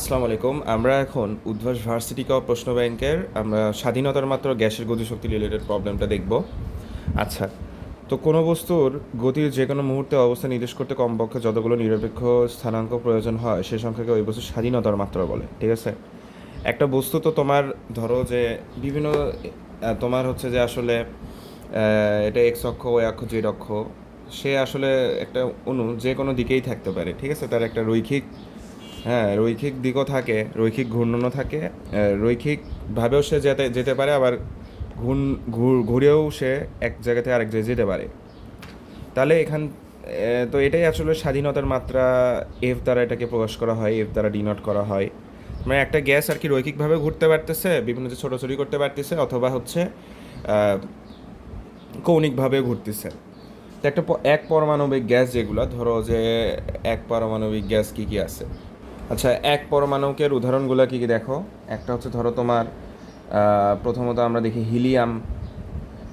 আসসালামু আলাইকুম, আমরা এখন উদ্ভাস ভার্সিটি কপ প্রশ্ন ব্যাংকের, আমরা স্বাধীনতার মাত্র গ্যাসের গতিশক্তি রিলেটেড প্রবলেমটা দেখব। আচ্ছা তো কোনো বস্তুর গতির যে কোনো মুহূর্তে অবস্থা নির্দেশ করতে কমপক্ষে যতগুলো নিরপেক্ষ স্থানাঙ্ক প্রয়োজন হয়, সে সংখ্যাকে ওই বস্তুর স্বাধীনতার মাত্রা বলে, ঠিক আছে? একটা বস্তু তো তোমার, ধরো যে বিভিন্ন তোমার হচ্ছে যে আসলে এটা এক্স অক্ষ ওই অক্ষ জেড অক্ষ, সে আসলে একটা অণু যে কোনো দিকেই থাকতে পারে, ঠিক আছে? তার একটা রৈখিক হ্যাঁ রৈখিক দিকও থাকে, রৈখিক ঘূর্ণনও থাকে রৈখিকভাবেও সে যেতে যেতে পারে, আবার ঘুর- ঘুরেও সে এক জায়গা থেকে আরেক জায়গায় যেতে পারে। তাহলে এখান তো এটাই আসলে স্বাধীনতার মাত্রা এফ দ্বারা এটাকে প্রকাশ করা হয় এফ দ্বারা ডিনোট করা হয়। মানে একটা গ্যাস আর কি রৈখিকভাবে ঘুরতে পারতেছে, বিভিন্ন যে ছোটাছুটি করতে পারতেছে, অথবা হচ্ছে কৌণিকভাবে ঘুরতেছে। তো একটা এক পারমাণবিক গ্যাস যেগুলো, ধরো যে এক পারমাণবিক গ্যাস কি কি আছে? আচ্ছা এক পরমাণুকের উদাহরণগুলো কি কি দেখো? একটা হচ্ছে ধরো তোমার প্রথমত আমরা দেখি হিলিয়াম,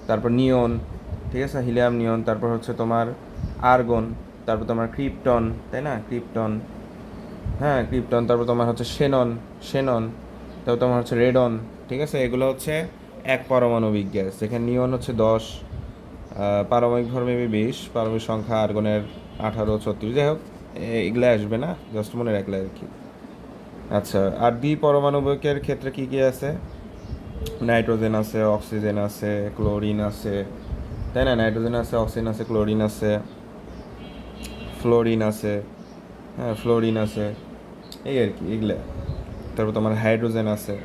তারপর নিয়ন, ঠিক আছে? হিলিয়াম, নিয়ন, তারপর হচ্ছে তোমার আর্গন, তারপর তোমার ক্রিপ্টন, তাই না? ক্রিপ্টন হ্যাঁ ক্রিপ্টন, তারপর তোমার হচ্ছে সেনন সেনন, তারপর তোমার হচ্ছে রেডন, ঠিক আছে? এগুলো হচ্ছে এক পারমাণবিক গ্যাস এখানে নিয়ন হচ্ছে দশ পারমাণবিক ভর মেবি বিশ, পারমাণবিক সংখ্যা আর্গনের আঠারো, ছত্রিশ। যাই হোক এগুলো আসবে না? জাস্ট মনে রাখলে আর কি। আচ্ছা আর দ্বি পরমাণবিকের ক্ষেত্রে কী কী আছে? নাইট্রোজেন আছে, অক্সিজেন আছে, ক্লোরিন আছে। তাই না? নাইট্রোজেন আছে, অক্সিজেন আছে, ক্লোরিন আছে। ফ্লোরিন আছে। হ্যাঁ ফ্লোরিন আছে। এই আর কি, এগুলো। তারপর তোমার হাইড্রোজেন আছে।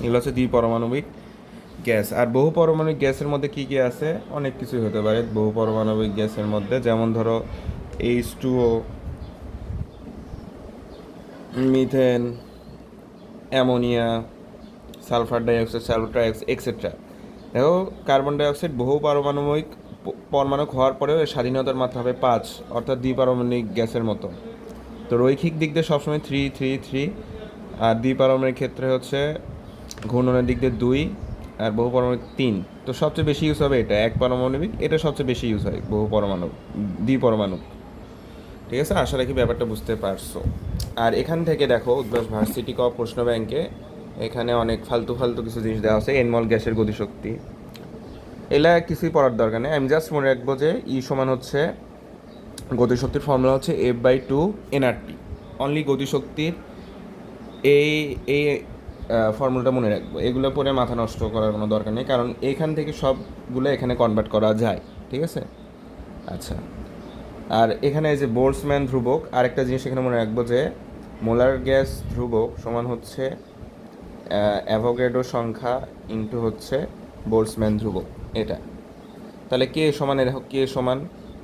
এগুলো হচ্ছে দ্বি পরমাণবিক গ্যাস। আর বহু পরমাণবিক গ্যাসের মধ্যে কি কি আছে? অনেক কিছুই হতে পারে। বহু পরমাণবিক গ্যাসের মধ্যে, যেমন ধরো H two O methane ammonia sulphur dioxide sulphur dioxide etcetera দেখো কার্বন ডাইঅক্সাইড বহু পারমাণবিক প- পরমাণু হওয়ার পরেও এর স্বাধীনতার মাত্রা হবে পাঁচ, অর্থাৎ দ্বিপারমাণবিক গ্যাসের মতো। তো রৈখিক দিক দিয়ে সবসময় থ্রি থ্রি থ্রি আর দ্বিপারমাণবিক ক্ষেত্রে হচ্ছে ঘূর্ণনের দিক দিয়ে দুই, আর বহু পারমাণবিক তিন। তো সবচেয়ে বেশি ইউজ হবে এটা, এক পারমাণবিক, এটা সবচেয়ে বেশি ইউজ হয় বহু পরমাণু দ্বিপরমাণু ঠিক আছে? আশা রাখি ব্যাপারটা বুঝতে পারছ। আর এখান থেকে দেখো, উদ্ভাস ভার্সিটি কপ প্রশ্ন ব্যাংকে এখানে অনেক ফালতু ফালতু কিছু জিনিস দেওয়া আছে, এনমল গ্যাসের গতিশক্তি। এলা কিছুই পড়ার দরকার নেই। আমি জাস্ট মনে রাখব যে ই সমান হচ্ছে গতিশক্তির ফর্মুলা হচ্ছে F by two NRT only গতিশক্তির এই এই ফর্মুলাটা মনে রাখব। এগুলো পরে মাথা নষ্ট করার কোনো দরকার নেই, কারণ এখান থেকে সবগুলো এখানে কনভার্ট করা যায়। ঠিক আছে? আচ্ছা। আর এখানে যে বোল্টসম্যান ধ্রুবক, আরেকটা জিনিস এখানে মনে রাখব যে মোলার গ্যাস ধ্রুবক সমান হচ্ছে অ্যাভোগ্যাডো সংখ্যা ইন্টু হচ্ছে বোল্টসম্যান ধ্রুবক, এটা। তাহলে কে সমান দেখো, কে সমান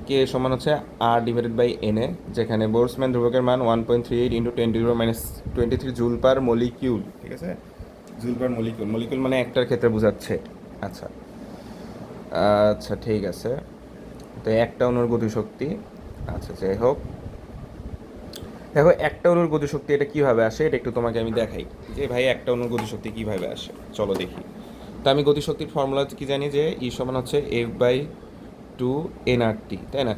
কে সমান হচ্ছে R divided by N A, যেখানে বোল্টসম্যান ধ্রুবকের মান one point three eight into twenty zero minus twenty three joule per molecule ঠিক আছে? জুল পার মলিকিউল মলিকিউল মানে একটার ক্ষেত্রে বোঝাচ্ছে। আচ্ছা। আচ্ছা ঠিক আছে। তো একটা অণুর গতিশক্তি আচ্ছা যাই হোক। দেখো, একটা অণুর গতিশক্তি এটা কীভাবে আসে, এটা একটু তোমাকে আমি দেখাই। যে ভাই, একটা অণুর গতিশক্তি কীভাবে আসে? চলো দেখি। তো আমি গতিশক্তির ফর্মুলা কি জানি যে ই সমান হচ্ছে F by two N R T তাই না?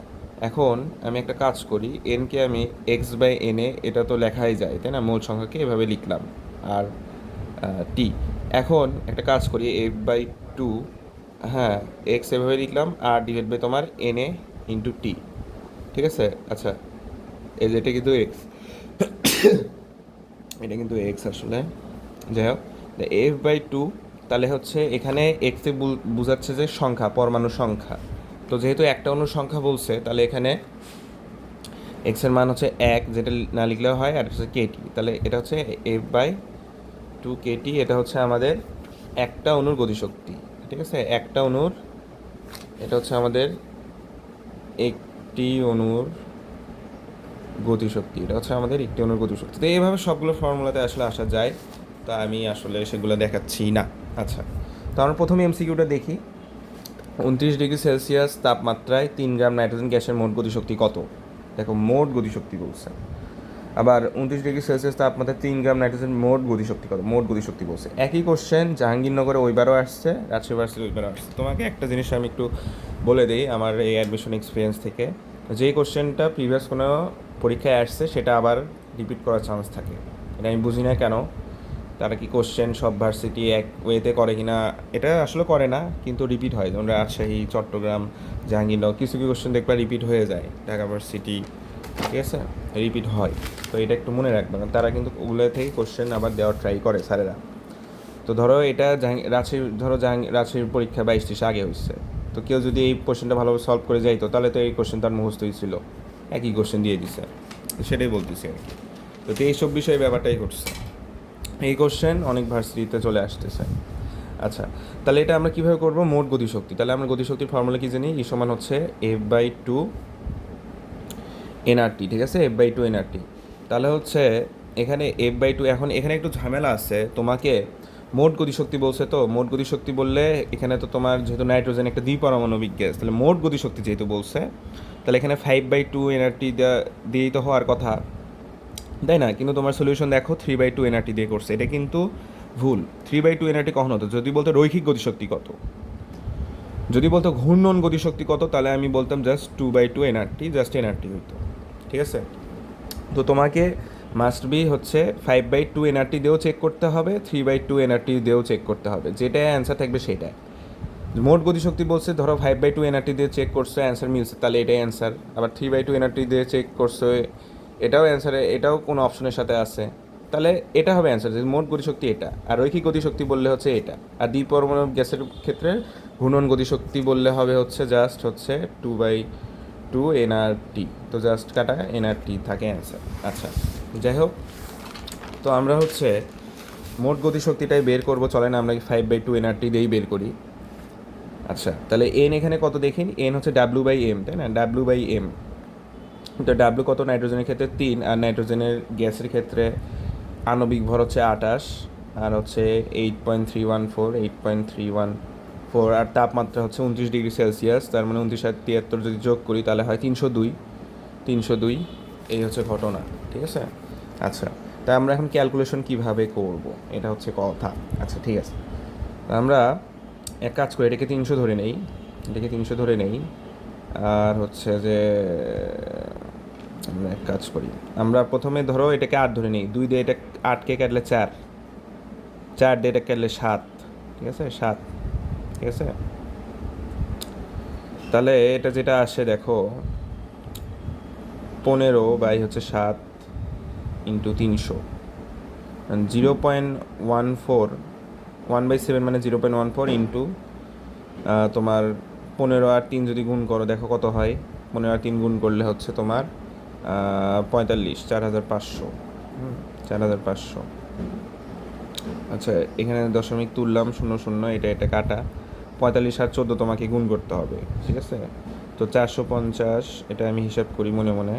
এখন আমি একটা কাজ করি এনকে আমি এক্স বাই এন এটা তো লেখাই যায়, তাই না? মূল সংখ্যাকে এভাবে লিখলাম, আর টি এখন একটা কাজ করি এফ বাই টু হ্যাঁ এক্স এভাবে লিখলাম আর ডিভাইড বাই তোমার এন এ ইন্টু টি ঠিক আছে? আচ্ছা এই যে এটা কিন্তু এক্স এটা কিন্তু এক্স আসলে। যাই হোক এফ বাই টু তাহলে হচ্ছে এখানে এক্সে বোঝাচ্ছে যে সংখ্যা পরমাণু সংখ্যা। তো যেহেতু একটা অণু সংখ্যা বলছে, তাহলে এখানে এক্সের মান হচ্ছে এক, যেটা না লিখলেও হয়, আর হচ্ছে কেটি তাহলে এটা হচ্ছে এফ বাই টু কেটি এটা হচ্ছে আমাদের একটা অণুর গতিশক্তি। ঠিক আছে? একটা অণুর, এটা হচ্ছে আমাদের একটি অণুর গতিশক্তি, এটা হচ্ছে আমাদের একটি অণুর গতিশক্তি। তো এইভাবে সবগুলো ফর্মুলাতে আসলে আসা যায়, তা আমি আসলে সেগুলো দেখাচ্ছি না। আচ্ছা তো আমরা প্রথমে এমসিকিউটা দেখি। উনত্রিশ ডিগ্রি সেলসিয়াস তাপমাত্রায় তিন গ্রাম নাইট্রোজেন গ্যাসের মোট গতিশক্তি কত? দেখো, মোট গতিশক্তি বলছে। আবার উনত্রিশ ডিগ্রি সেলসিয়াস তাপমাত্রায় তিন গ্রাম নাইট্রোজেন মোট গতিশক্তি কত? মোট গতিশক্তি বলছে। একই কোশ্চেন জাহাঙ্গীরনগরে ওইবারও আসছে, রাজশাহী ওইবারও আসছে। তোমাকে একটা জিনিস আমি একটু বলে দিই, আমার এই অ্যাডমিশন এক্সপিরিয়েন্স থেকে। যেই কোশ্চেনটা প্রিভিয়াস কোনো পরীক্ষায় আসছে, সেটা আবার রিপিট করার চান্স থাকে। এটা আমি বুঝি না কেন। তারা কি কোশ্চেন সব ভার্সিটি এক ওয়েতে করে কি না এটা আসলে করে না, কিন্তু রিপিট হয়। যেমন রাজশাহী, চট্টগ্রাম, জাহাঙ্গীরনগর, কিছু কিছু কোশ্চেন দেখবা রিপিট হয়ে যায়। ঢাকা ভার্সিটি ঠিক আছে? রিপিট হয়। তো এটা একটু মনে রাখবেন তারা কিন্তু ওগুলো থেকে কোশ্চেন আবার দেওয়ার ট্রাই করে স্যারেরা। তো ধরো এটা রাজশাহী, ধরো জাহাঙ্গীর রাজশাহীর পরীক্ষা বাইশ ত্রিশ আগে হচ্ছে তো কেউ যদি এই কোশ্চেনটা ভালোভাবে সলভ করে যাইতো, তাহলে তো এই কোশ্চেন তার মুখস্থই ছিল। একই কোশ্চেন দিয়ে দিছে। সেটাই বলতেছি আর কি। তো এইসব বিষয়ে ব্যাপারটাই ঘটছে। এই কোশ্চেন অনেক ভার্সিটিতে চলে আসতেছে। আচ্ছা তাহলে এটা আমরা কীভাবে করব? মোট গতিশক্তি। তাহলে আমরা গতিশক্তির ফর্মুলা কি জানি? ই সমান হচ্ছে এফ বাই টু এনআরটি ঠিক আছে? এফ বাই টু এনআরটি তাহলে হচ্ছে এখানে এফ বাই টু এখন এখানে একটু ঝামেলা আছে। তোমাকে মোট গতিশক্তি বলছে তো, মোট গতিশক্তি বললে এখানে তো তোমার যেহেতু নাইট্রোজেন একটা দ্বিপারমাণবিক গ্যাস, তাহলে মোট গতিশক্তি যেহেতু বলছে, তাহলে এখানে ফাইভ বাই টু এনআরটি দিয়েই তো হওয়ার কথা। তাই না? কিন্তু তোমার সলিউশন দেখো থ্রি বাই টু এনআরটি দিয়ে করছে। এটা কিন্তু ভুল। থ্রি বাই টু এনআরটি কখন হতো? যদি বলতো রৈখিক গতিশক্তি কত? যদি বলতো ঘূর্ণন গতিশক্তি কত, তাহলে আমি বলতাম just two by two NRT just NRT হইতো। ঠিক আছে? তো তোমাকে মাস্ট বি হচ্ছে ফাইভ বাই টু এনআরটি দিয়েও চেক করতে হবে থ্রি বাই টু এনআরটি দিয়েও চেক করতে হবে। যেটা অ্যান্সার থাকবে সেটাই। মোট গতিশক্তি বলছে, ধরো ফাইভ বাই টু এনআরটি দিয়ে চেক করছে অ্যান্সার মিলছে, তাহলে এটাই অ্যান্সার আবার থ্রি বাই টু এনআরটি দিয়ে চেক করছে, এটাও অ্যান্সারে এটাও কোনো অপশনের সাথে আছে। তাহলে এটা হবে অ্যান্সার যে মোট গতিশক্তি এটা, আর রৈখিক গতিশক্তি বললে হচ্ছে এটা। আর দ্বিপরমাণু গ্যাসের ক্ষেত্রে ঘূর্ণন গতিশক্তি বললে হবে হচ্ছে জাস্ট হচ্ছে টু বাই টু এনআরটি তো জাস্ট কাটা এনআরটি থাকে অ্যান্সার আচ্ছা। যাই হোক তো আমরা হচ্ছে মোট গতিশক্তিটাই বের করব, চলেন আমরা ফাইভ বাই টু এনআরটি দিয়েই বের করি। আচ্ছা তাহলে এন এখানে কত দেখিন এন হচ্ছে ডাব্লু বাই এম তাই না? ডাব্লু বাই এম তো ডাব্লু কত নাইট্রোজেনের ক্ষেত্রে? তিন, আর নাইট্রোজেনের গ্যাসের ক্ষেত্রে আণবিক ভর হচ্ছে আটাশ আর হচ্ছে eight point three one four eight point three one four আর তাপমাত্রা হচ্ছে উনত্রিশ ডিগ্রি সেলসিয়াস, তার মানে উনত্রিশ আর তিয়াত্তর যদি যোগ করি তাহলে হয় তিনশো দুই তিনশো দুই, এই হচ্ছে ঘটনা। ঠিক আছে? আচ্ছা তা আমরা এখন ক্যালকুলেশন কীভাবে করব? এটা হচ্ছে কথা। আচ্ছা ঠিক আছে। আমরা এক কাজ করি, এটাকে তিনশো ধরে নেই। এটাকে তিনশো ধরে নেই। আর হচ্ছে যে, আমরা এক কাজ করি। আমরা প্রথমে ধরো এটাকে আট ধরে নিই। দুই দিয়ে এটা আটকে কাটলে চার। চার দিয়ে এটা কাটলে সাত। ঠিক আছে? সাত। ঠিক আছে? তাহলে এটা যেটা আসে, দেখো, পনেরো বাই হচ্ছে সাত। ইন্টু তিনশো। Zero point one four one by seven মানে zero point one four into তোমার পনেরো আর তিন যদি গুণ করো, দেখো কত হয়? পনেরো আর তিন গুণ করলে হচ্ছে তোমার পঁয়তাল্লিশ, চার হাজার পাঁচশো। চার হাজার পাঁচশো। আচ্ছা এখানে দশমিক তুললাম, শূন্য শূন্য, এটা এটা কাটা। পঁয়তাল্লিশ আর চোদ্দ তোমাকে গুণ করতে হবে, ঠিক আছে? তো চারশো পঞ্চাশ, এটা আমি হিসাব করি মনে মনে।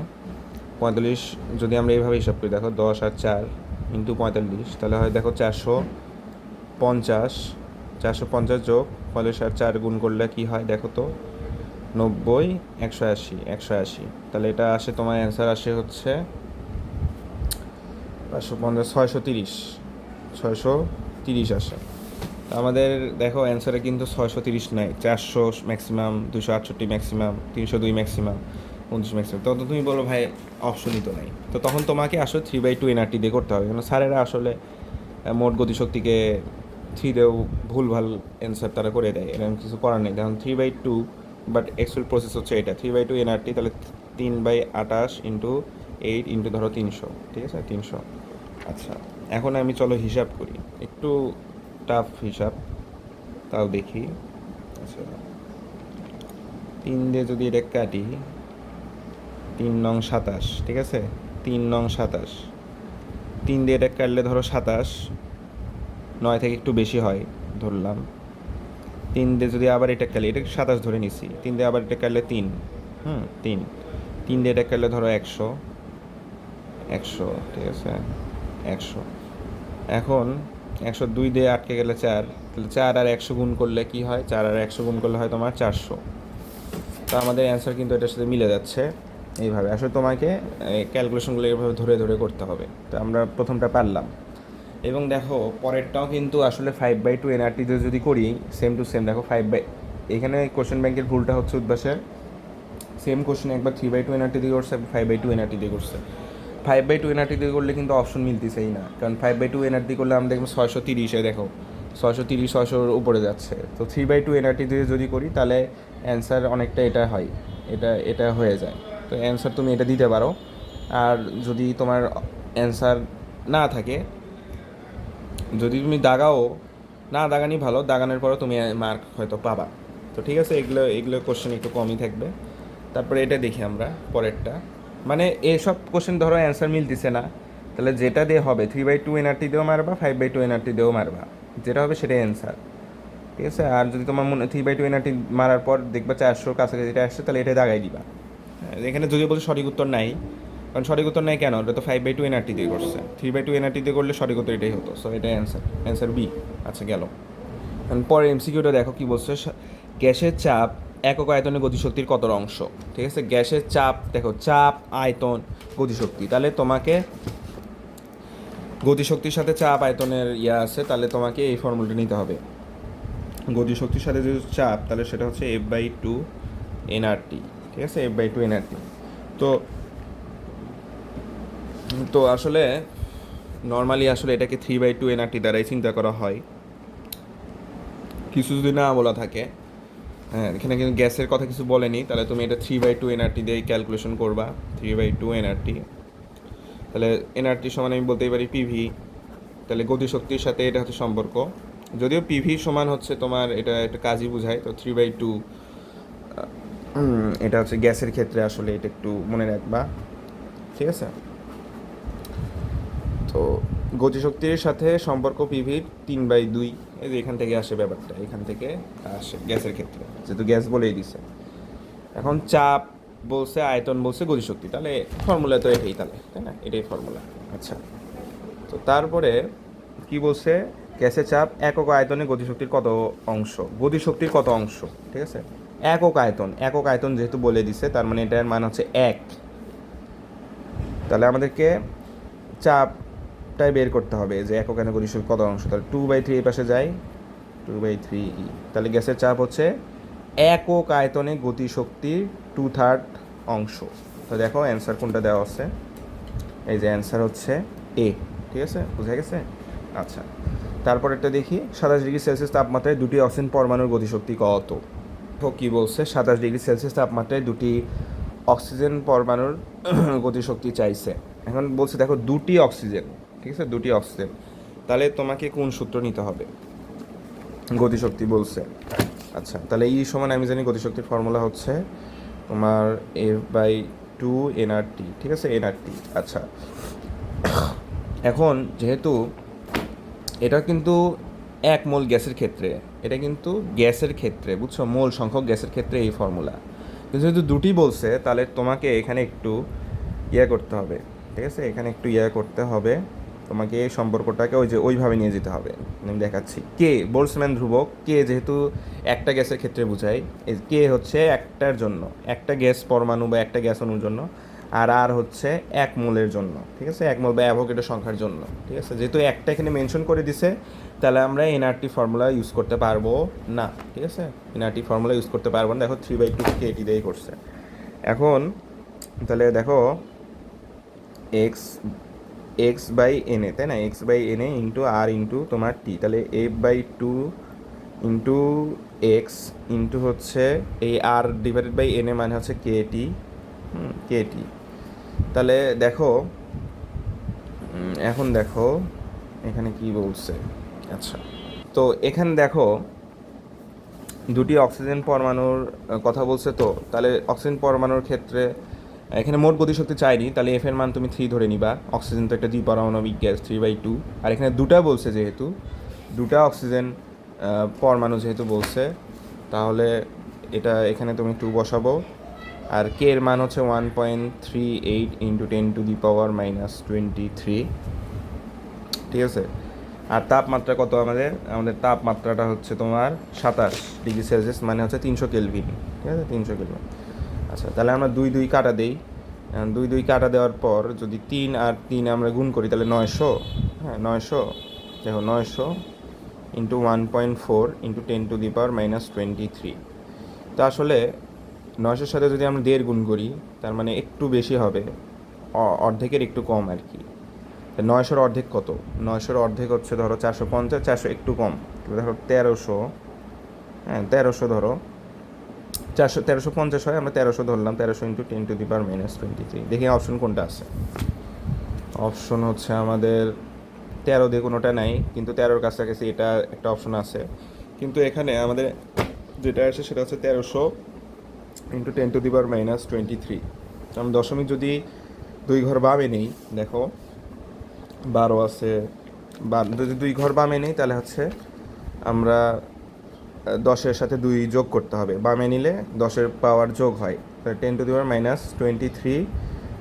পঁয়তাল্লিশ, যদি আমরা এইভাবে হিসাব করি, দেখো দশ আর চার ইন্টু পঁয়তাল্লিশ, তাহলে হয় দেখো চারশো পঞ্চাশ চারশো পঞ্চাশ যোগ পঁয়তাল্লিশ আর চার গুণ করলে কী হয় দেখো তো? নব্বই, একশো আশি একশো আশি। তাহলে এটা আসে, তোমার অ্যান্সার আসে হচ্ছে পাঁচশো পঞ্চাশ, ছয়শো তিরিশ ছয়শো তিরিশ আসে। আমাদের দেখো অ্যান্সারে কিন্তু ছয়শো তিরিশ নাই, চারশো ম্যাক্সিমাম দুশো আটষট্টি ম্যাক্সিমাম তিনশো দুই ম্যাক্সিমাম উনত্রিশ ম্যাক্সিমাম তখন তুমি বলো ভাই অপশনই তো নাই। তো তখন তোমাকে আসলে থ্রি বাই টু এনআরটি দিয়ে করতে হবে। কারণ স্যারেরা আসলে মোট গতিশক্তিকে থ্রি দিয়েও ভুলভাল অ্যান্সার তারা করে দেয়। এরকম কিছু করার নেই। কারণ three by two but actual process হচ্ছে এটা। থ্রি বাই টু এনআরটি তাহলে তিন বাই আটাশ ইন্টু এইট ইন্টু ধরো তিনশো। ঠিক আছে? তিনশো। আচ্ছা এখন আমি চলো হিসাব করি। একটু টাফ হিসাব, তাও দেখি। আচ্ছা তিন দিয়ে যদি এটা কাটি তিন নং সাতাশ, ঠিক আছে? তিন নং সাতাশ। তিন দিয়ে এটা কাটলে ধরো সাতাশ, নয় থেকে একটু বেশি হয়, ধরলাম। তিন দিয়ে যদি আবার এটা কাটলে, এটা সাতাশ ধরে নিছি, তিন দিয়ে আবার এটা কাটলে তিন, হুম, তিন। তিন দিয়ে এটা কাটলে ধরো একশো একশো, ঠিক আছে? একশো। এখন একশো দুই দিয়ে আটকে গেলে চার, তাহলে চার আর একশো গুণ করলে কি হয়? চার আর একশো গুণ করলে হয় তোমার চারশো। তো আমাদের অ্যান্সার কিন্তু এটার সাথে মিলে যাচ্ছে। এইভাবে। আসলে তোমাকে ক্যালকুলেশনগুলো এইভাবে ধরে ধরে করতে হবে। তো আমরা প্রথমটা পারলাম। এবং দেখো, পরেরটাও কিন্তু আসলে ফাইভ বাই টু এনআরটিতে যদি করি সেম টু সেম দেখো ফাইভ বাই এখানে কোশ্চেন ব্যাংকের ভুলটা হচ্ছে উদ্বাসের সেম কোশ্চেন একবার থ্রি বাই টু এনআরটি দিয়ে করছে ফাইভ বাই টু এনআরটি দিয়ে করছে। ফাইভ বাই টু এনআরটি দিয়ে করলে কিন্তু অপশন মিলতেছেই না। কারণ ফাইভ বাই টু এনআরটি করলে আমরা দেখব ছয়শো তিরিশে দেখো, ছয়শো তিরিশ, ছয়শোর উপরে যাচ্ছে। তো থ্রি বাই টু এনআরটি দিয়ে যদি করি, তাহলে অ্যান্সার অনেকটা এটা হয়। এটা এটা হয়ে যায়। তো অ্যান্সার তুমি এটা দিতে পারো। আর যদি তোমার অ্যান্সার না থাকে, যদি তুমি দাগাও, না দাগানি ভালো, দাগানোর পরও তুমি মার্ক হয়তো পাবা। তো ঠিক আছে, এগুলো এগুলো কোশ্চেন একটু কমই থাকবে। তারপরে এটা দেখি আমরা পরেরটা। মানে এসব কোশ্চেন ধরো অ্যান্সার মিলতেছে না। তাহলে যেটা দিয়ে হবে থ্রি বাই টু এনআরটি দিয়েও মারবা ফাইভ বাই টু এনআরটি দিয়েও মারবা। যেটা হবে সেটাই অ্যান্সার ঠিক আছে, আর যদি তোমার মনে থ্রি বাই টু এনআরটি মারার পর দেখবা চারশোর কাছাকাছি যেটা আসছে, তাহলে এটা দাগাই দিবা। এখানে যদিও বলছে সঠিক উত্তর নাই, কারণ সঠিক উত্তর নাই কেন? এটা তো ফাইভ বাই টু এনআরটি দিয়ে করছে। থ্রি বাই টু এনআরটি দিয়ে করলে সঠিক উত্তর এটাই হতো। সো এটাই অ্যান্সার অ্যান্সার বি আচ্ছা গেল। পরে এমসিকিউটা দেখো কি বলছে গ্যাসের চাপ একক আয়তনে গতিশক্তির কত অংশ? ঠিক আছে? গ্যাসের চাপ, দেখো, চাপ, আয়তন, গতিশক্তি। তাহলে তোমাকে গতিশক্তির সাথে চাপ, আয়তনের ইয়ে আছে, তাহলে তোমাকে এই ফর্মুলাটা নিতে হবে। গতিশক্তির সাথে যদি চাপ, তাহলে সেটা হচ্ছে এফ বাই টু এনআরটি ঠিক আছে? এফ বাই টু এনআরটি তো তো আসলে নর্মালি আসলে এটাকে থ্রি বাই টু এনআরটি দ্বারাই চিন্তা করা হয়। কিছু যদি না বলা থাকে হ্যাঁ এখানে কিন্তু গ্যাসের কথা কিছু বলেনি, তাহলে তুমি এটা থ্রি বাই টু এনআরটি দিয়ে ক্যালকুলেশন করবা। থ্রি বাই টু এনআরটি তাহলে এনআরটি সমান আমি বলতেই পারি পিভি তাহলে গতিশক্তির সাথে এটা হচ্ছে সম্পর্ক। যদিও পিভি সমান হচ্ছে তোমার, এটা একটা কাজই বোঝায়, তো থ্রি বাই টু এটা হচ্ছে গ্যাসের ক্ষেত্রে আসলে এটা একটু মনে রাখবা। ঠিক আছে? তো গতিশক্তির সাথে সম্পর্ক পিভির তিন বাই দুই, এই যে এখান থেকে আসে ব্যাপারটা, এখান থেকে আসে গ্যাসের ক্ষেত্রে, যেহেতু গ্যাস বলেই দিছে। এখন চাপ বলছে, আয়তন বলছে গতিশক্তি, তাহলে ফর্মুলা তো এটাই তাহলে, তাই না? এটাই ফর্মুলা আচ্ছা। তো তারপরে কি বলছে? গ্যাসের চাপ একক আয়তনে গতিশক্তির কত অংশ? গতিশক্তির কত অংশ? ঠিক আছে? একক আয়তন একক আয়তন যেহেতু বলে দিছে, তার মানে এটার মান হচ্ছে এক। তাহলে আমাদেরকে চাপটাই বের করতে হবে, যে একক আয়তনে গতিশক্তি কত অংশ। তাহলে টু বাই থ্রি এই পাশে যায় টু বাই থ্রি ই তাহলে গ্যাসের চাপ হচ্ছে একক আয়তনে গতিশক্তির টু থার্ড অংশ। তো দেখো অ্যান্সার কোনটা দেওয়া আছে? এই যে অ্যান্সার হচ্ছে এ ঠিক আছে? বুঝা গেছে? আচ্ছা। তারপর একটা দেখি, সাতাশ ডিগ্রি সেলসিয়াস তাপমাত্রায় দুটি অক্সিজেন পরমাণুর গতিশক্তি কত? কি বলছে? সাতাশ ডিগ্রি সেলসিয়াস তাপমাত্রায় দুটি অক্সিজেন পরমাণুর গতিশক্তি চাইছে। এখন বলছে, দেখো, দুটি অক্সিজেন, ঠিক আছে? দুটি অক্সিজেন। তাহলে তোমাকে কোন সূত্র নিতে হবে? গতিশক্তি বলছে। আচ্ছা তাহলে এই সমান আমি জানি গতিশক্তির ফর্মুলা হচ্ছে তোমার এফ বাই টু এনআরটি ঠিক আছে? এনআরটি আচ্ছা। এখন যেহেতু এটা কিন্তু এক মোল গ্যাসের ক্ষেত্রে এটা কিন্তু গ্যাসের ক্ষেত্রে, বুঝছ? মোল সংখ্যক গ্যাসের ক্ষেত্রে এই ফর্মুলা কিন্তু যেহেতু দুটি বলছে, তাহলে তোমাকে এখানে একটু ইয়ে করতে হবে, ঠিক আছে? এখানে একটু ইয়ে করতে হবে। তোমাকে এই সম্পর্কটাকে ওই যে ওইভাবে নিয়ে যেতে হবে। আমি দেখাচ্ছি। কে? বোলসম্যান ধ্রুবক। কে যেহেতু একটা গ্যাসের ক্ষেত্রে বোঝায় কে হচ্ছে একটার জন্য, একটা গ্যাস পরমাণু বা একটা গ্যাস অণুর জন্য, আর আর হচ্ছে এক মোলের জন্য, ঠিক আছে? এক মোল বা অ্যাভোকেটো সংখ্যার জন্য, ঠিক আছে? যেহেতু একটা এখানে মেনশন করে দিছে তাহলে আমরা এনআরটি ফর্মুলা ইউজ করতে পারব না, ঠিক আছে? এনআরটি ফর্মুলা ইউজ করতে পারব না। দেখো থ্রি বাই টু কে এটি দিয়েই করছে। এখন তাহলে দেখো X X by N A, তাই না? X by N A into R into তোমার টি তাহলে F by two into X into হচ্ছে এই R divided by N A মানে হচ্ছে কে টি কে টি তাহলে দেখো এখন দেখো, এখানে কি বলছে? আচ্ছা। তো এখানে দেখো, দুটি অক্সিজেন পরমাণুর কথা বলছে তো। তাহলে অক্সিজেন পরমাণুর ক্ষেত্রে এখানে মোট গতিশক্তি চাইনি, তাহলে এফ এর মান তুমি থ্রি ধরে নিবা। অক্সিজেন তো একটা দ্বিপারমাণবিক গ্যাস থ্রি বাই টু আর এখানে দুটা বলছে যেহেতু, দুটা অক্সিজেন পরমাণু যেহেতু বলছে, তাহলে এটা এখানে তুমি টু বসাবো। আর কে এর মান হচ্ছে one point three eight into ten to the power minus twenty three ঠিক আছে? আর তাপমাত্রা কত আমাদের? আমাদের তাপমাত্রাটা হচ্ছে তোমার সাতাশ ডিগ্রি সেলসিয়াস মানে হচ্ছে তিনশো কেলভিন। ঠিক আছে? তিনশো কেলভিন। আচ্ছা তাহলে আমরা দুই দুই কাটা দিই। দুই দুই কাটা দেওয়ার পর যদি তিন আর তিন আমরা গুণ করি, তাহলে নয়শো। হ্যাঁ নয়শো। দেখো, নয়শো into one point four into ten to the power minus twenty three তো আসলে নয়শোর সাথে যদি আমরা দেড় গুণ করি, তার মানে একটু বেশি হবে অর্ধেকের একটু কম আর কি। নয়শোর অর্ধেক কত? নয়শোর অর্ধেক হচ্ছে ধরো চারশো পঞ্চাশ, চারশো একটু কম। ধরো তেরোশো হ্যাঁ তেরোশো ধরো। চারশো, তেরোশো পঞ্চাশ হয়, আমরা তেরোশো ধরলাম, তেরোশো into ten to the per minus twenty three দেখি অপশন কোনটা আছে। অপশন হচ্ছে আমাদের তেরো দিয়ে কোনোটা নাই, কিন্তু তেরোর কাছাকাছি এটা একটা অপশন আছে। কিন্তু এখানে আমাদের যেটা আছে সেটা হচ্ছে তেরোশো into ten to the power minus twenty three আমি দশমিক যদি দুই ঘর বামে নেই, দেখো বারো আছে যদি দুই ঘর বামে নেই, তাহলে হচ্ছে আমরা দশের সাথে দুই যোগ করতে হবে। বামে নিলে দশের পাওয়ার যোগ হয়। তাহলে ten to the power minus twenty three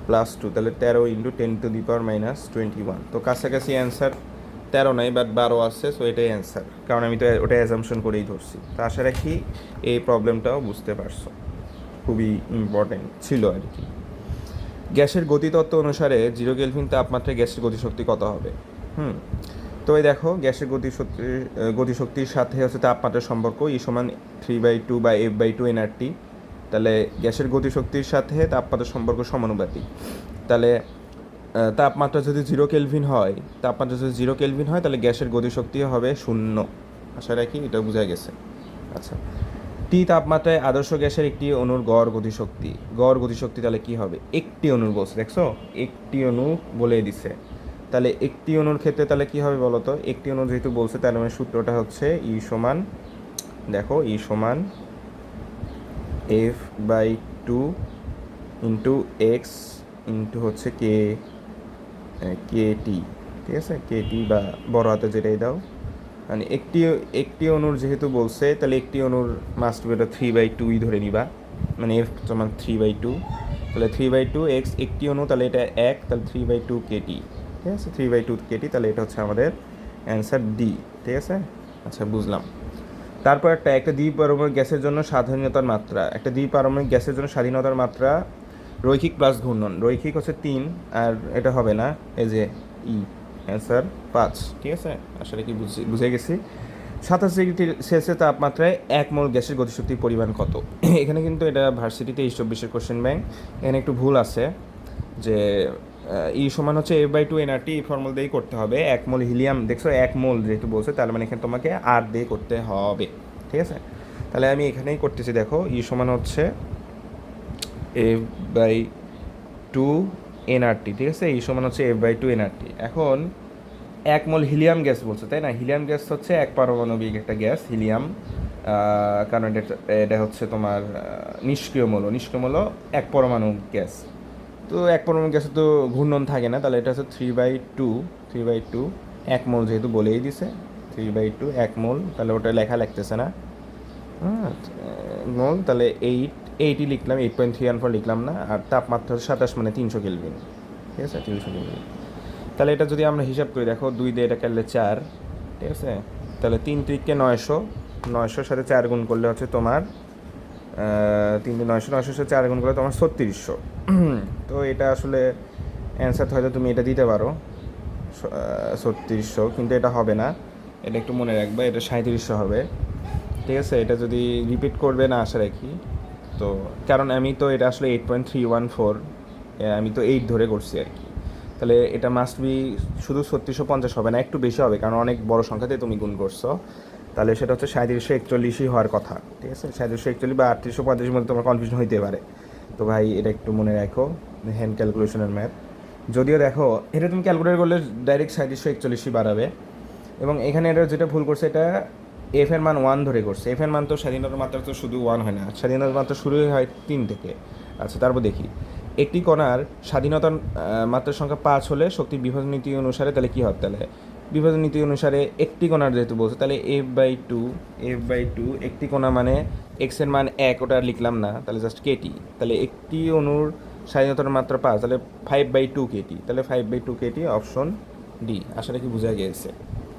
plus two, তাহলে তেরো into ten to the power minus twenty one. তো কাছাকাছি অ্যান্সার তেরো নাই, বাট বারো আছে, সো এটাই অ্যান্সার। কারণ আমি তো ওটা অ্যাজামশন করেই ধরছি। তো আশা রাখি এই প্রবলেমটাও বুঝতে পারছ। খুবই ইম্পর্টেন্ট ছিল আর কি। গ্যাসের গতিতত্ত্ব অনুসারে জিরো কেলভিন তাপমাত্রায় গ্যাসের গতিশক্তি কত হবে? হুম, তো এই দেখো, গ্যাসের গতিশক্তি গতিশক্তির সাথে হচ্ছে তাপমাত্রার সম্পর্ক, ই সমান থ্রি বাই টু বা এফ বাই টু এনআরটি। তাহলে গ্যাসের গতিশক্তির সাথে তাপমাত্রার সম্পর্ক সমানুপাতিক। তাহলে তাপমাত্রা যদি জিরো কেলভিন হয়, তাপমাত্রা যদি জিরো কেলভিন হয়, তাহলে গ্যাসের গতিশক্তি হবে শূন্য। আশা রাখি এটা বোঝা গেছে। আচ্ছা টি তাপমাত্রায় আদর্শ গ্যাসের একটি অণুর গড় গতিশক্তি। গড় গতিশক্তি তাহলে কি হবে? একটি অণুর বলছে, দেখছ? একটি অণু বলে দিছে। তাহলে একটি অণুর ক্ষেত্রে তাহলে কি হবে বলো তো একটি অণু যেহেতু বলছে, তার মানে সূত্রটা হচ্ছে ই সমান, দেখো, ই সমান F by two into X into হচ্ছে কে কে টি, ঠিক আছে? কে টি বা বড় হাতে যেটাই দাও। মানে একটি একটি অণুর যেহেতু বলছে, তাহলে একটি অণুর মাস্ট বি থ্রি বাই টুই ধরে নিবা। মানে এফ সমান থ্রি বাই টু তাহলে থ্রি বাই টু এক্স একটি অণু তাহলে এটা এক, তাহলে থ্রি বাই টু কেটি ঠিক আছে? থ্রি বাই টু কেটি তাহলে এটা হচ্ছে আমাদের অ্যান্সার ডি ঠিক আছে? আচ্ছা বুঝলাম। তারপর একটা একটা দ্বিপারমাণবিক গ্যাসের জন্য স্বাধীনতার মাত্রা। একটা দ্বিপারমাণবিক গ্যাসের জন্য স্বাধীনতার মাত্রা রৈখিক প্লাস ঘূর্ণন। রৈখিক হচ্ছে তিন, আর এটা হবে না, এই যে ই অ্যান্সার পাঁচ। ঠিক আছে? আসলে কি বুঝে বুঝে গেছি। সাতাশ ডিগ্রি সেলসিয়াস তাপমাত্রায় এক মোল গ্যাসের গতিশক্তির পরিমাণ কত? এখানে কিন্তু এটা ভার্সিটিতে এই চব্বিশের কোশ্চেন ব্যাংক। এখানে একটু ভুল আছে যে ই সমান হচ্ছে এফ বাই টু এনআরটি এই ফর্মুলা দিয়েই করতে হবে। এক মোল হিলিয়াম, দেখছ, এক মোল যেহেতু বলছে, তার মানে এখানে তোমাকে আর দিয়ে করতে হবে। ঠিক আছে? তাহলে আমি এখানেই করতেছি, দেখো, ই সমান হচ্ছে এফ বাই টু এনআরটি ঠিক আছে? এই সমান হচ্ছে এফ বাই টু এনআরটি এখন এক মোল হিলিয়াম গ্যাস বলছে, তাই না? হিলিয়াম গ্যাস হচ্ছে এক পারমাণবিক একটা গ্যাস, হিলিয়াম কারণ এটা এটা হচ্ছে তোমার নিষ্ক্রিয় মৌল। নিষ্ক্রিয় মৌল এক পরমাণু গ্যাস। তো এক পরমাণু গ্যাসে তো ঘূর্ণন থাকে না, তাহলে এটা হচ্ছে three by two three by two এক মোল যেহেতু বলেই দিছে থ্রি বাই টু এক মোল, তাহলে ওটা লেখা লাগতেছে না। হ্যাঁ মোল, তাহলে এইট এইটই লিখলাম eight point three one four লিখলাম না, আর তাপমাত্রা সাতাশ মানে তিনশো কেলভিন ঠিক আছে? তিনশো কেলভিন তাহলে এটা যদি আমরা হিসাব করি দেখো দুই দিয়ে এটা কাটলে চার ঠিক আছে? তাহলে তিন ত্রিককে নয়শো নয়শোর সাথে চার গুণ করলে হচ্ছে তোমার তিন দিয়ে নয়শো নয়শোর সাথে চার গুণ করলে তোমার ছত্রিশশো। তো এটা আসলে অ্যান্সার হয়তো তুমি এটা দিতে পারো ছত্রিশশো কিন্তু এটা হবে না। এটা একটু মনে রাখবে এটা সাঁত্রিশশো হবে। ঠিক আছে? এটা যদি রিপিট করবে না আশা রাখি। তো কারণ আমি তো এটা আসলে eight point three one four আমি তো এইট ধরে করছি আর কি। তাহলে এটা মাস্ট বি শুধু ছত্রিশশো পঞ্চাশ হবে না, একটু বেশি হবে, কারণ অনেক বড় সংখ্যাতে তুমি গুণ করছ। তাহলে সেটা হচ্ছে সাঁত্রিশশো একচল্লিশই হওয়ার কথা, ঠিক আছে? সাঁত্রিশশো একচল্লিশ বা আটত্রিশশো পঁয়ত্রিশের মধ্যে তোমার কনফিউশন হইতে পারে। তো ভাই, এটা একটু মনে রাখো হ্যান্ড ক্যালকুলেশনের ম্যাথ যদিও দেখো, এটা তুমি ক্যালকুলেট করলে ডাইরেক্ট সাঁত্রিশশো একচল্লিশই বাড়াবে। এবং এখানে এটা যেটা ভুল করছে, এটা এফ এর মান ওয়ান ধরে করছে। এফ এর মান তো স্বাধীনতার মাত্রা তো শুধু ওয়ান হয় না, স্বাধীনতার মাত্রা শুরু হয় তিন থেকে। আচ্ছা তারপর দেখি। একটি কণার স্বাধীনতার মাত্রার সংখ্যা পাঁচ হলে শক্তির বিভাজন নীতি অনুসারে তাহলে কী হবে তাহলে বিভাজন নীতি অনুসারে একটি কণার যেহেতু বলছে, তাহলে F by two F by two একটি কণা মানে এক্সের মান এক, ওটা লিখলাম না, তাহলে জাস্ট কেটি তাহলে একটি অণুর স্বাধীনতার মাত্রা পাঁচ, তাহলে ফাইভ বাই টু কেটি তাহলে five by two KT option D আসলে কি বোঝা গিয়েছে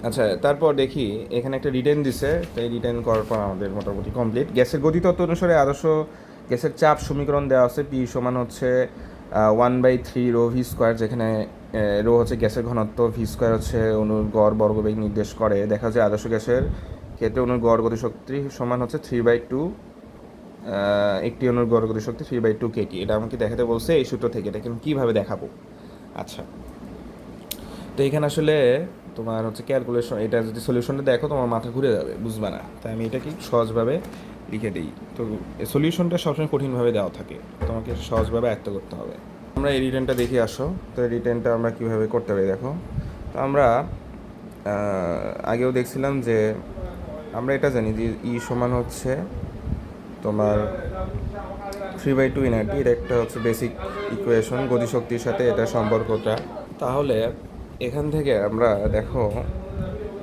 আচ্ছা তারপর দেখি, এখানে একটা রিটেন দিছে, তাই রিটেন করার পর আমাদের মোটামুটি কমপ্লিট গ্যাসের গতিতত্ত্ব অনুসারে আদর্শ গ্যাসের চাপ সমীকরণ দেওয়া আছে পি সমান হচ্ছে one by three rho V square যেখানে রো হচ্ছে গ্যাসের ঘনত্ব ভি স্কোয়ার হচ্ছে অনুর গড় বর্গবেগ নির্দেশ করে। দেখা যায় আদর্শ গ্যাসের ক্ষেত্রে অনুর গড় গতিশক্তি সমান হচ্ছে থ্রি বাই টু একটি অনুর গড় গতিশক্তি থ্রি বাই টু কেটি এটা আমাকে দেখাতে বলছে এই সূত্র থেকে এটা কিন্তু কীভাবে দেখাবো? আচ্ছা। তো এখানে আসলে তোমার হচ্ছে ক্যালকুলেশন এটা যদি সলিউশনটা দেখো, তোমার মাথা ঘুরে যাবে, বুঝবে না। তাই আমি এটাকে সহজভাবে লিখে দিই। তো সলিউশনটা সবসময় কঠিনভাবে দেওয়া থাকে। তোমাকে সহজভাবে আয়ত্ত করতে হবে। আমরা এই রিটার্নটা দেখে আসো। তো এই রিটার্নটা আমরা কীভাবে করতে পারি, দেখো। তো আমরা আগেও দেখছিলাম যে, আমরা এটা জানি যে ই সমান হচ্ছে তোমার থ্রি বাই টু ইনারটি এটা একটা হচ্ছে বেসিক ইকুয়েশন গতিশক্তির সাথে এটা সম্পর্কটা। তাহলে এখান থেকে আমরা দেখো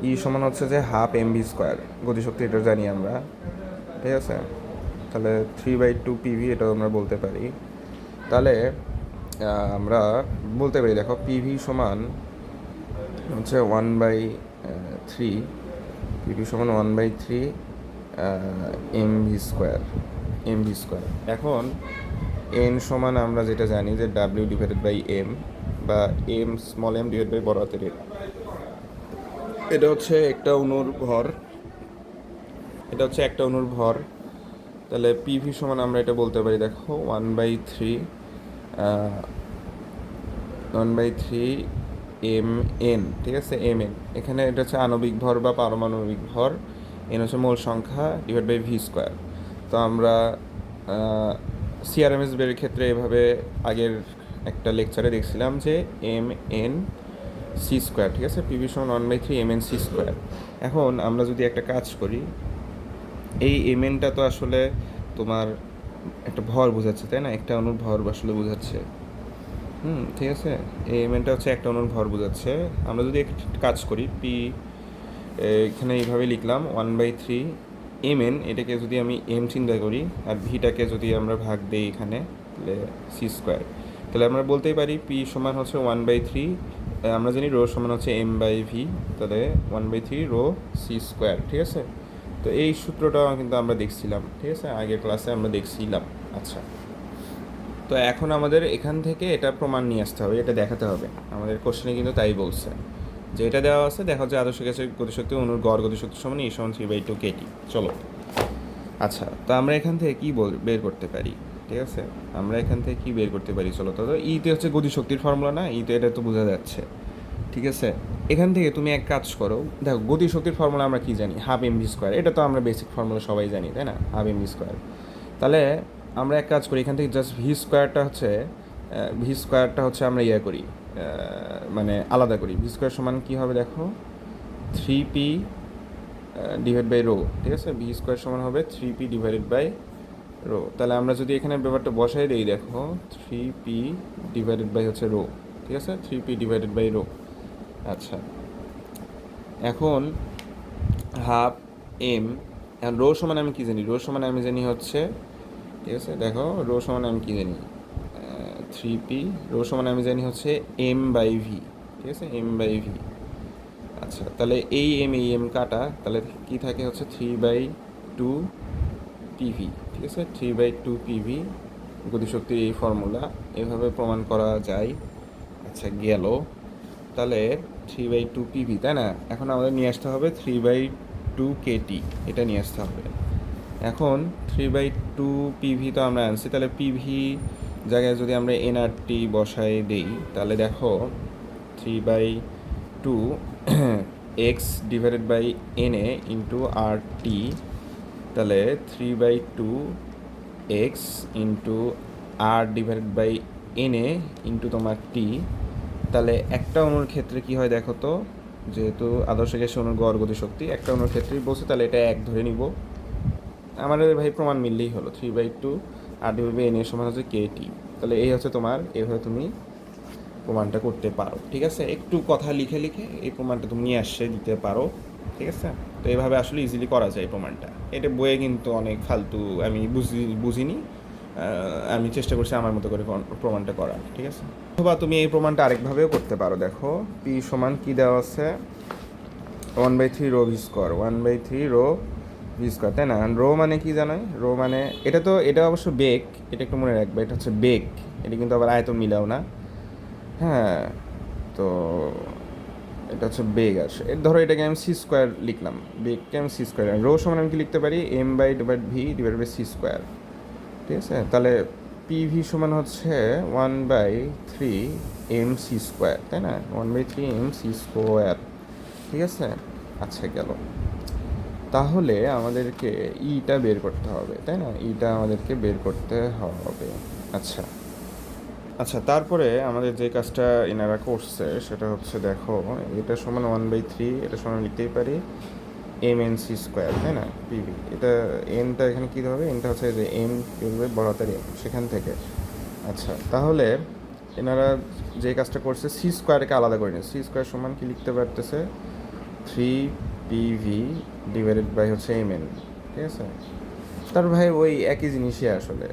ই সমান হচ্ছে যে হাফ এম বি স্কোয়ার গতিশক্তি এটা জানি আমরা, ঠিক আছে? তাহলে থ্রি বাই টু পিভি এটাও আমরা বলতে পারি। তাহলে আমরা বলতে পারি, দেখো পিভি সমান হচ্ছে ওয়ান বাই থ্রি পিভি সমান one by three M V square M V square এখন এন সমান আমরা যেটা জানি যে ডাব্লিউ ডিভাইডেড বাই এম বা M small M divide by বড় হাতের এটা হচ্ছে একটা অণুর ভর। এটা হচ্ছে একটা অণুর ভর। তাহলে পিভি সমান আমরা এটা বলতে পারি, দেখো one by three one by three M N ঠিক আছে? এম এন এখানে এটা হচ্ছে আণবিক ভর বা পারমাণবিক ভর। এন হচ্ছে মূল সংখ্যা ডিভাইড বাই ভি স্কোয়ার তো আমরা সিআরএমএস বের ক্ষেত্রে এভাবে আগের একটা লেকচারে দেখছিলাম যে এম এন সি স্কোয়ার ঠিক আছে? পিভি সমান one by three M N C square এখন আমরা যদি একটা কাজ করি, এই এমএনটা তো আসলে তোমার একটা ভর বোঝাচ্ছে, তাই না? একটা অনুর ভর আসলে বোঝাচ্ছে। হুম, ঠিক আছে? এই এমএনটা হচ্ছে একটা অনুর ভর বোঝাচ্ছে। আমরা যদি একটা কাজ করি পি এখানে এইভাবে লিখলাম one by three M N এটাকে যদি আমি এম চিন্তা করি, আর ভিটাকে যদি আমরা ভাগ দিই এখানে, তাহলে সি স্কোয়ার তাহলে আমরা বলতেই পারি পি সমান হচ্ছে ওয়ান বাই থ্রি আমরা জানি রো সমান হচ্ছে এম বাই ভি তাহলে one by three rho C square ঠিক আছে? তো এই সূত্রটাও কিন্তু আমরা দেখছিলাম, ঠিক আছে? আগের ক্লাসে আমরা দেখছিলাম আচ্ছা। তো এখন আমাদের এখান থেকে এটা প্রমাণ নিয়ে আসতে হবে, এটা দেখাতে হবে। আমাদের কোশ্চেনে কিন্তু তাই বলছে। যে এটা দেওয়া আছে, দেখা যাচ্ছে আদর্শ গ্যাসের গতিশক্তি অনুর গড় গতিশক্তি সমান ই সমান থ্রি বাই টু কেটি চলো। আচ্ছা তো আমরা এখান থেকে কী বল বের করতে পারি? ঠিক আছে? আমরা এখান থেকে কি বের করতে পারি? চলো, তো ইতে হচ্ছে গতিশক্তির ফর্মুলা না? ইতে এটা তো বোঝা যাচ্ছে। ঠিক আছে? এখান থেকে তুমি এক কাজ করো, দেখো গতিশক্তির ফর্মুলা আমরা কি জানি? হাফ এম ভি স্কোয়ার এটা তো আমরা বেসিক ফর্মুলা সবাই জানি, তাই না? হাফ এম স্কোয়ার তাহলে আমরা এক কাজ করি, এখান থেকে জাস্ট ভি স্কোয়ারটা হচ্ছে ভি স্কোয়ারটা হচ্ছে আমরা ইয়ে করি মানে আলাদা করি। ভি স্কোয়ার সমান কী হবে দেখো? Three P divide by rho ঠিক আছে? ভি স্কোয়ার সমান হবে three P divided by rho. তাহলে আমরা যদি এখানে ব্যাপারটা বসাই দিই, দেখো থ্রি পি ডিভাইডেড বাই হচ্ছে রো, ঠিক আছে? Three P divided by rho. আচ্ছা। এখন হাফ এম এখন রো সমান আমি কী জানি? রো সমান আমি জানি হচ্ছে, ঠিক আছে? দেখো, রো সমান আমি কী জানি? থ্রি পি রো সমান আমি জানি হচ্ছে এম বাই ভি ঠিক আছে? এম বাই ভি আচ্ছা তাহলে এই এম এই এম কাটা, তাহলে কি থাকে হচ্ছে? থ্রি বাই টু পিভি ঠিক আছে? থ্রি বাই টু পিভি গতিশক্তির এই ফর্মুলা এভাবে প্রমাণ করা যায়। আচ্ছা গেল। তাহলে থ্রি বাই টু পিভি তাই না? এখন আমাদের নিয়ে আসতে হবে থ্রি বাই টু কেটি এটা নিয়ে আসতে হবে। এখন থ্রি বাই টু পিভি তো আমরা আনছি, তাহলে পিভি জায়গায় যদি আমরা এনআরটি বসাই দিই, তাহলে দেখো three by two X divided by N A into R T তাহলে three by two X into R divided by N A into তোমার টি তাহলে একটা অণুর ক্ষেত্রে কি হয় দেখো তো? যেহেতু আদর্শ গ্যাসে অণুর গড় গতিশক্তি, একটা অণুর ক্ষেত্রেই বলছে, তাহলে এটা এক ধরে নিব। আমাদের ভাই প্রমাণ মিললেই হলো three by two R divide by N এর সমান হচ্ছে কে টি তাহলে এই হচ্ছে তোমার এভাবে তুমি প্রমাণটা করতে পারো, ঠিক আছে? একটু কথা লিখে লিখে এই প্রমাণটা তুমি নিয়ে আসছে দিতে পারো, ঠিক আছে? তো এইভাবে আসলে ইজিলি করা যায় প্রমাণটা। এটা বইয়ে কিন্তু অনেক ফালতু আমি বুঝি, বুঝিনি। আমি চেষ্টা করছি আমার মতো করে প্রমাণটা করার, ঠিক আছে? অথবা তুমি এই প্রমাণটা আরেকভাবেও করতে পারো, দেখো। পি সমান কি দেওয়া আছে? One by three rho V one by three rho V তাই না? রো মানে কি জানোই? রো মানে এটা তো, এটা অবশ্য বেগ, এটা একটু মনে রাখবে, এটা হচ্ছে বেগ। এটা কিন্তু আবার আয়তন মিলাও না। হ্যাঁ তো এটা হচ্ছে বেগ আসে। এর ধরো এটাকে আমি সি স্কোয়ার লিখলাম। বেগকে আমি সি স্কোয়ার রো সমান আমি কি লিখতে পারি? M by divide V divide by C square ঠিক আছে? তাহলে পিভি সমান হচ্ছে one by three M C square তাই না? One by three M C square ঠিক আছে? আচ্ছা গেল। তাহলে আমাদেরকে ইটা বের করতে হবে, তাই না? ইটা আমাদেরকে বের করতে হবে। আচ্ছা। আচ্ছা তারপরে আমাদের যে কাজটা এনারা করছে সেটা হচ্ছে দেখো, এটা সমান ওয়ান বাই থ্রি এটা সমান লিখতেই পারি এম এন সি স্কোয়ার তাই না? পিভি এটা এনটা এখানে কী হবে? এনটা হচ্ছে যে এম কী বলবে বড় হাতের এম সেখান থেকে। আচ্ছা তাহলে এনারা যে কাজটা করছে সি স্কোয়ারকে আলাদা করে নিয়ে সি স্কোয়ার সমান কি লিখতে পারতেছে? থ্রি পিভি ডিভাইডেড বাই হচ্ছে এম এন ঠিক আছে? তার ভাই, ওই একই জিনিসই আসলে।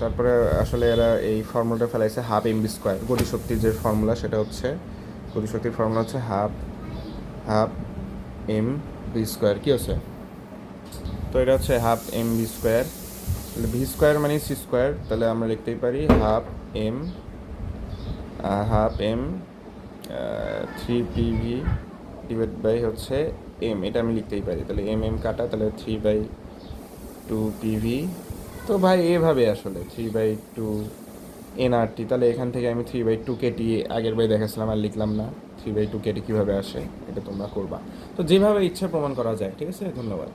তারপরে আসলে এরা এই ফর্মুলাটা ফেলাইছে হাফ এম বি স্কোয়ার গতিশক্তির যে ফর্মুলা, সেটা হচ্ছে গতিশক্তির ফর্মুলা হচ্ছে half half M B square কী হচ্ছে? তো এটা হচ্ছে হাফ এম বি স্কোয়ার তাহলে ভি স্কোয়ার মানে সি স্কোয়ার তাহলে আমরা লিখতেই পারি half M half M three P V divide by হচ্ছে এম এটা আমি লিখতেই পারি। তাহলে এম এম কাটা, তাহলে থ্রি বাই টু পিভি তো ভাই, এভাবে আসলে। থ্রি বাই টু এনআরটি, তাহলে এখান থেকে আমি থ্রি বাই টু কেটি আগের বাই দেখাচ্ছিলাম আর লিখলাম না। থ্রি বাই টু কেটি কীভাবে আসে, এটা তোমরা করবা। তো যেভাবে ইচ্ছা প্রমাণ করা যায়, ঠিক আছে? ধন্যবাদ।